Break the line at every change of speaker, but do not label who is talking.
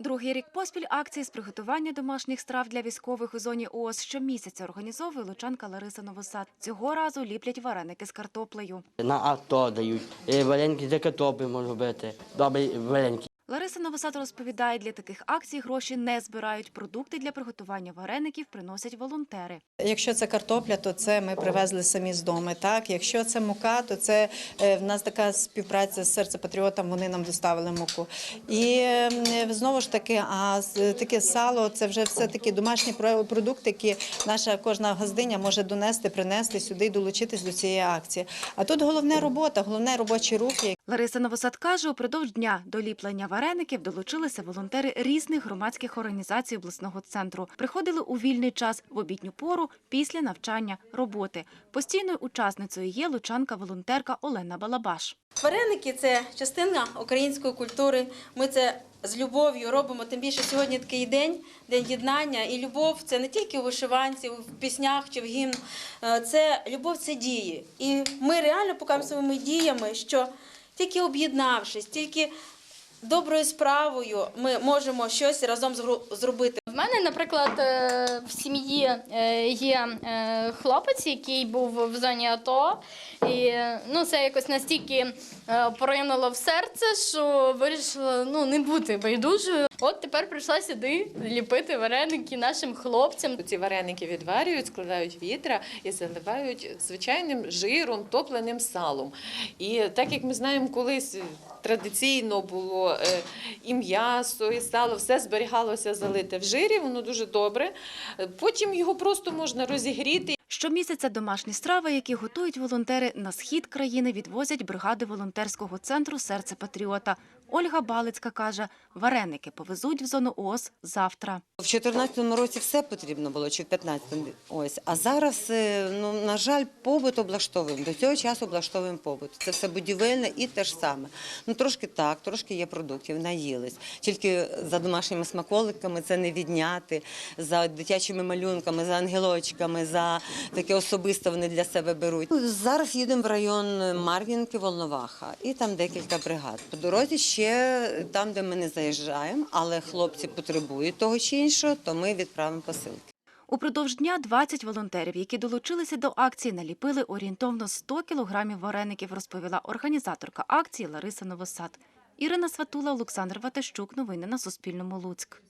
Другий рік поспіль акції з приготування домашніх страв для військових у зоні ООС щомісяця організовує лучанка Лариса Новосад. Цього разу ліплять вареники з картоплею.
На АТО дають. Е, Вареники з картоплею можуть робити. Добрі вареники.
Лариса Новосад розповідає, для таких акцій гроші не збирають. Продукти для приготування вареників приносять волонтери.
Якщо це картопля, то це ми привезли самі з дому. Так, якщо це мука, то це е, в нас така співпраця з серце патріотом. Вони нам доставили муку. І знову ж таки, а таке сало це вже все таки домашні про- продукти, які наша кожна газдиня може донести, принести сюди і долучитись до цієї акції. А тут головне робота, головне робочі руки.
Лариса Новосад каже, упродовж дня до ліплення вареників долучилися волонтери різних громадських організацій обласного центру. Приходили у вільний час в обідню пору після навчання роботи. Постійною учасницею є лучанка-волонтерка Олена Балабаш.
Вареники це частина української культури. Ми це з любов'ю робимо. Тим більше сьогодні такий день, день єднання. І любов це не тільки у вишиванці, в піснях чи в гімн. Е, Це любов це дії. І ми реально покажемо своїми діями, що тільки об'єднавшись, тільки доброю справою ми можемо щось разом зробити.
В мене, наприклад, е, в сім'ї е, є е, хлопець, який був в зоні АТО, і ну, це якось настільки поринуло в серце, що вирішила ну, не бути байдужою. От тепер прийшла сюди ліпити вареники нашим хлопцям.
Ці вареники відварюють, складають вітра і заливають звичайним жиром, топленим салом. І так як ми знаємо, колись традиційно було е, і м'ясо, і сало, все зберігалося залите в жирі, воно дуже добре. Потім його просто можна розігріти
Щомісяця домашні страви, які готують волонтери на схід країни, відвозять бригади волонтерського центру Серце Патріота. Ольга Балицька каже, вареники повезуть в зону ООС завтра.
В 2014 році все потрібно було, чи в 15-му, ось. А зараз, е, ну, на жаль, побут облаштовуємо. До цього часу облаштовуємо побут. Це все будівельне і те ж саме. Ну, трошки так, трошки є продуктів, наїлись. Тільки за домашніми смаколиками це не відняти, за дитячими малюнками, за ангелочками, за таке особисто вони для себе беруть. Зараз їдемо в район Мар'їнки, Волноваха, і там декілька бригад. По дорозі ще там, де ми не заїжджаємо, але хлопці потребують того чи іншого, то ми відправимо посилки.
Упродовж дня 20 волонтерів, які долучилися до акції, наліпили орієнтовно 100 кілограмів вареників, розповіла організаторка акції Лариса Новосад. Ірина Сватула, Олександр Ватащук. Новини на Суспільному. Луцьк.